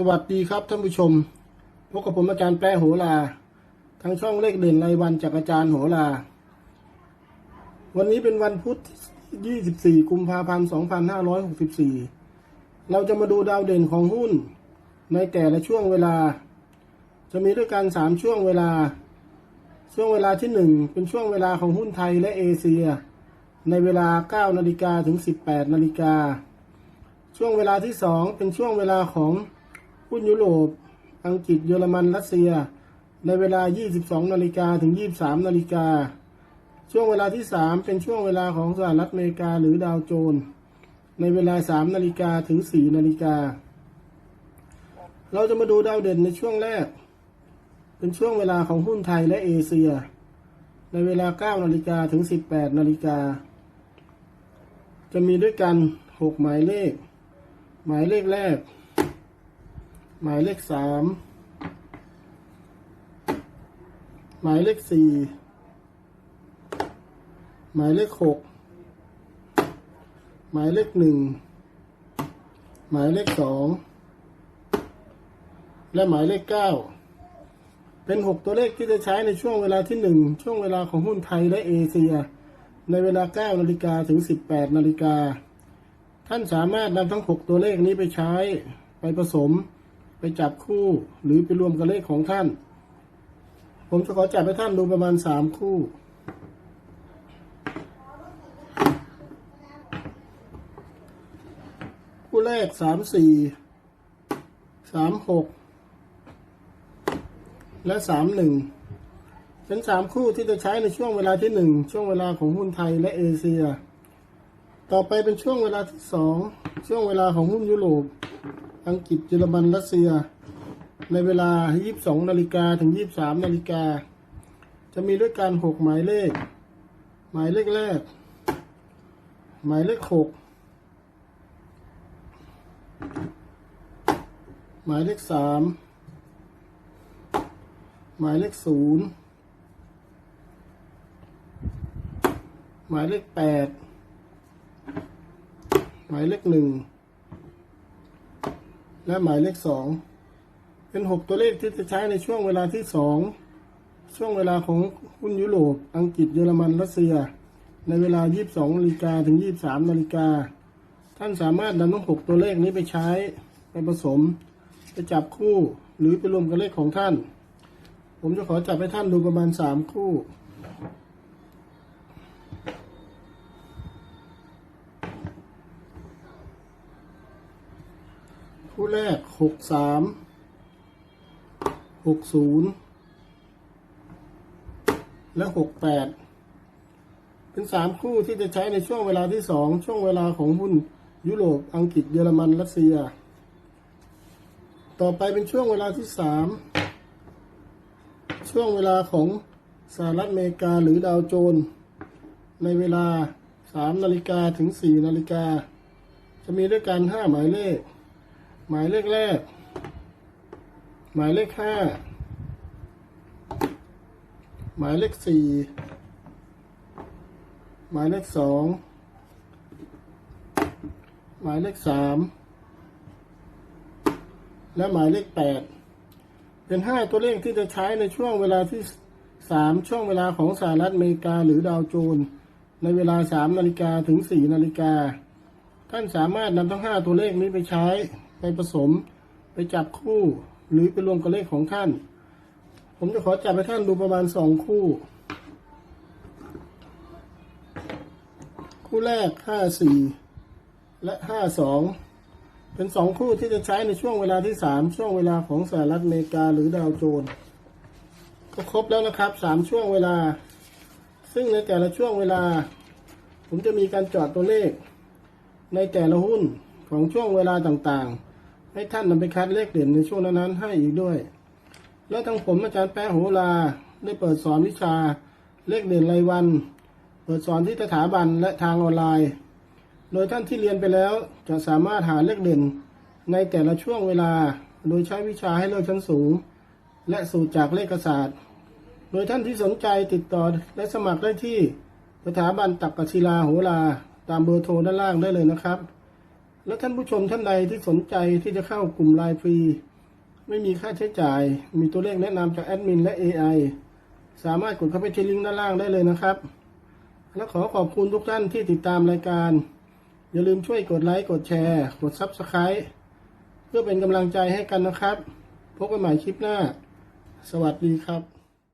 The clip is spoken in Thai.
สวัสดีครับท่านผู้ชม พบกับผมอาจารย์แป้โหราทางช่องเลขเด่นรายวันจากอาจารย์โหรา วันนี้เป็นวันพุธที่24 กุมภาพันธ์ 2564 เราจะมาดูดาวเด่นของหุ้น ในแต่ละช่วงเวลา จะมีด้วยกัน 3 ช่วงเวลา ช่วงเวลาที่ 1 เป็นช่วงเวลาของหุ้นไทยและเอเชีย ในเวลา 9 นาฬิกาถึง 18 นาฬิกา ช่วงเวลาที่ 2 เป็นช่วงเวลาของ หุ้นยุโรป อังกฤษ เยอรมัน รัสเซีย ในเวลา 22 นาฬิกาถึง 23 นาฬิกา ช่วงเวลาที่ 3 เป็นช่วงเวลาของสหรัฐอเมริกาหรือดาวโจนส์ ในเวลา 3 นาฬิกาถึง 4 นาฬิกา เราจะมาดูดาวเด่นในช่วงแรก เป็นช่วงเวลาของหุ้นไทยและเอเชีย ในเวลา 9 นาฬิกาถึง 18 นาฬิกา จะมีด้วยกัน 6 หมายเลข หมายเลขแรก หมายเลขสามหมายเลขสี่หมายเลขหกหมายเลขหนึ่งหมายเลขสองและหมายเลขเก้าเป็นหกตัวเลขที่จะใช้ในช่วงเวลาที่หนึ่งช่วงเวลาของหุ้นไทยและเอเชีย ในเวลาเก้านาฬิกาถึงสิบแปดนาฬิกาท่านสามารถนำทั้งหกตัวเลขนี้ไปใช้ไปผสม ไปจับคู่หรือไปรวมกับเลขของท่าน ผมจะขอจับให้ท่านดูประมาณสามคู่คู่แรกสามสี่สามหกและสามหนึ่งเป็นสามคู่ที่จะใช้ในช่วงเวลาที่หนึ่งช่วงเวลาของหุ้นไทยและเอเชีย ต่อไปเป็นช่วงเวลาที่สองช่วงเวลาของหุ้นยุโรป อังกฤษเยอรมันรัสเซีย ในเวลา 22 นาฬิกาถึง 23 นาฬิกา จะมีด้วยกัน6หมายเลข หมายเลขแรก หมายเลข 6 หมายเลข 3 หมายเลข 0 หมายเลข 8 หมายเลข1และหมายเลขสองเป็นหกตัวเลขที่จะใช้ในช่วงเวลาที่สองช่วงเวลาของหุ้นยุโรป อังกฤษเยอรมันรัสเซีย ในเวลา 22นาฬิกาถึง 23นาฬิกาท่านสามารถนำทั้งหกตัวเลขนี้ไปใช้ ไปผสม ไปจับคู่หรือไปรวมกับเลขของท่าน ผมจะขอจับให้ท่านดูประมาณสามคู่ คู่แรกหกสามหกศูนย์และหกแปดเป็นสามคู่ที่จะใช้ในช่วงเวลาที่สองช่วงเวลาของหุ้นยุโรปอังกฤษเยอรมันรัสเซีย ต่อไปเป็นช่วงเวลาที่สามช่วงเวลาของสหรัฐอเมริกาหรือดาวโจน ในเวลาสามนาฬิกาถึงสี่นาฬิกา จะมีด้วยกันห้าหมายเลข หมายเลขแรก หมายเลขห้าหมายเลขสี่หมายเลขสองหมายเลขสามและหมายเลขแปดเป็นห้าตัวเลขที่จะใช้ในช่วงเวลาที่สามช่วงเวลาของสหรัฐอเมริกาหรือดาวโจนในเวลาสามนาฬิกาถึงสี่นาฬิกาท่านสามารถนำทั้งห้าตัวเลขนี้ไปใช้ ไปผสมไปจับคู่หรือไปรวมกับเลขของท่าน ผมจะขอจับให้ท่านดูประมาณสองคู่ คู่แรกห้าสี่และห้าสองเป็นสองคู่ที่จะใช้ในช่วงเวลาที่สามช่วงเวลาของสหรัฐอเมริกาหรือดาวโจนส์ก็ครบแล้วนะครับสามช่วงเวลา ซึ่งในแต่ละช่วงเวลา ผมจะมีการจอดตัวเลข ในแต่ละหุ้นของช่วงเวลาต่างๆ ให้ท่านนำไปคัดเลขเด่นในช่วงนั้นๆให้อีกด้วย และทางผมอาจารย์แป๊ะโหราได้เปิดสอนวิชาเลขเด่นรายวัน เปิดสอนที่สถาบันและทางออนไลน์ โดยท่านที่เรียนไปแล้วจะสามารถหาเลขเด่นในแต่ละช่วงเวลา โดยใช้วิชาให้เลิกชั้นสูง และสูตรจากเลขศาสตร์ โดยท่านที่สนใจติดต่อและสมัครได้ที่สถาบันตักกศิลาโหราตามเบอร์โทรด้านล่างได้เลยนะครับ และท่านผู้ชมท่านใดที่สนใจที่จะเข้ากลุ่มไลน์ฟรี ไม่มีค่าใช้จ่าย มีตัวเลขแนะนำจากแอดมินและ AI สามารถกดเข้าไปที่ลิงก์ด้านล่างได้เลยนะครับ และขอขอบคุณทุกท่านที่ติดตามรายการ อย่าลืมช่วยกดไลค์กดแชร์ กด Subscribe เพื่อเป็นกำลังใจให้กันนะครับ พบกันใหม่คลิปหน้า สวัสดีครับ